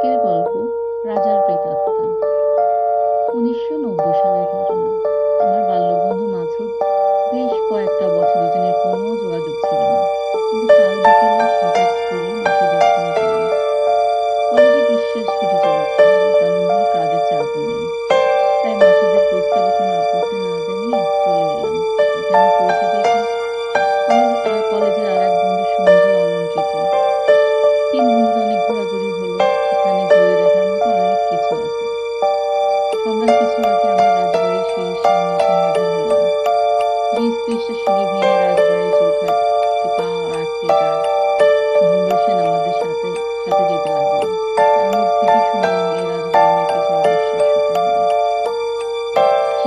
আজকের গল্প রাজার প্রেতাত্মা। উনিশশো নব্বই সালের ঘটনা। আমার বাল্যবন্ধু মাসুদ বেশ কয়েকটা বছর ওজনের কোন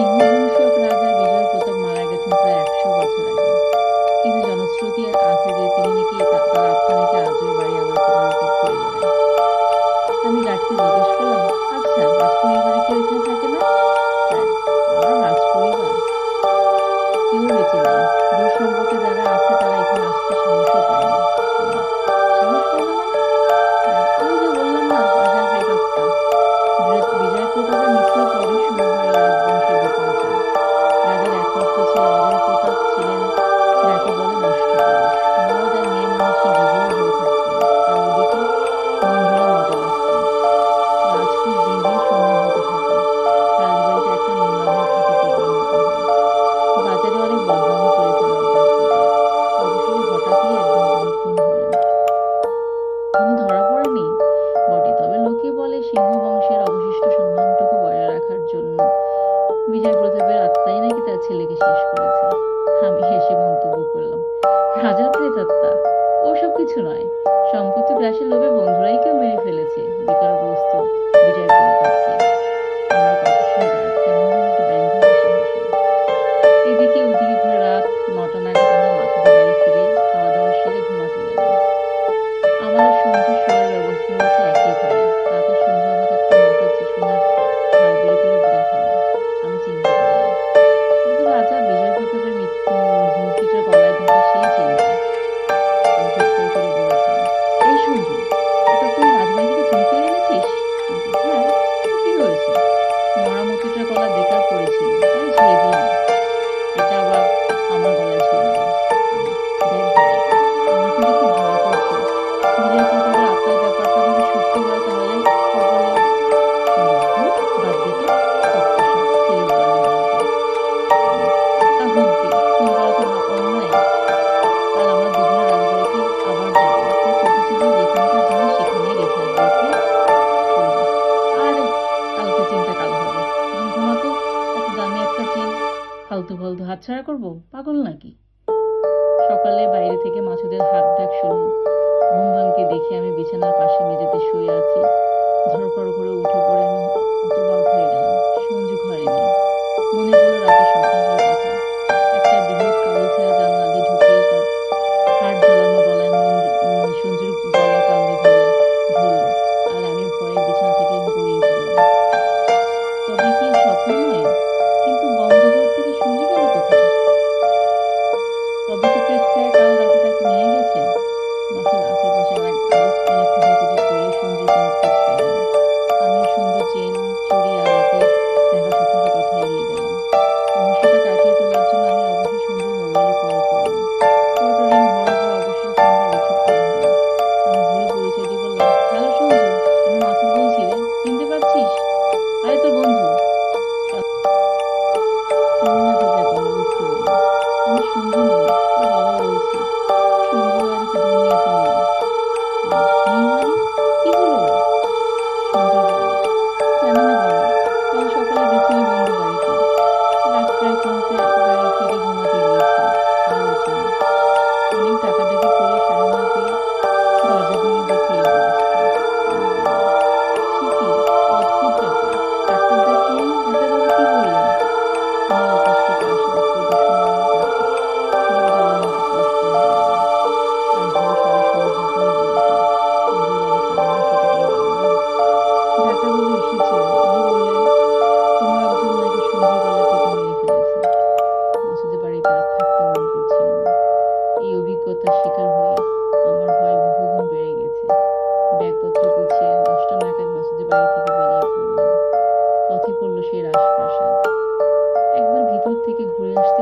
সিংহশূক রাজা বিজয় প্রতাপ মারা গেছেন প্রায় একশো বছর আগে। কিন্তু জনশ্রুতি আছে যে তিনি নাকি তার আত্মা নাকি আজও বাড়ি আমার পরিবার আমি ডাক্তার জিজ্ঞেস ছেলেকে শেষ করেছে। আমি হেসে মন্তব্য করলাম, রাজা প্রেতাত্মা ওসব কিছু নয়। সম্পত্তি গ্রাসের লোভে বন্ধুরাই কেউ মেরে ফেলেছে বেকারগ্রস্ত গলা বেকার করেছিল তাই ভাবলাম এটা আবার আমার গলায় ছিল আলতু ফালতু হাতছাড়া করব? পাগল নাকি? সকালে বাইরে থেকে মাছুদের হাত ডাক শুনি। ঘুম ভাঙতে দেখি আমি বিছানার পাশে মেঝেতে শুয়ে আছি। ধরপড় করে উঠে পড়ে আমি হতবাক হয়ে গেলাম। অভিজ্ঞতার শিকার হয়ে আমার ভয় বহুগুণ বেড়ে গেছে। ব্যাগপত্র গুছিয়ে অষ্টম নাগাদ মাসুদের বাড়ি থেকে বেরিয়ে পড়লাম। পথে পড়ল সেই রাজপ্রাসাদ। একবার ভিতর থেকে ঘুরে আসতে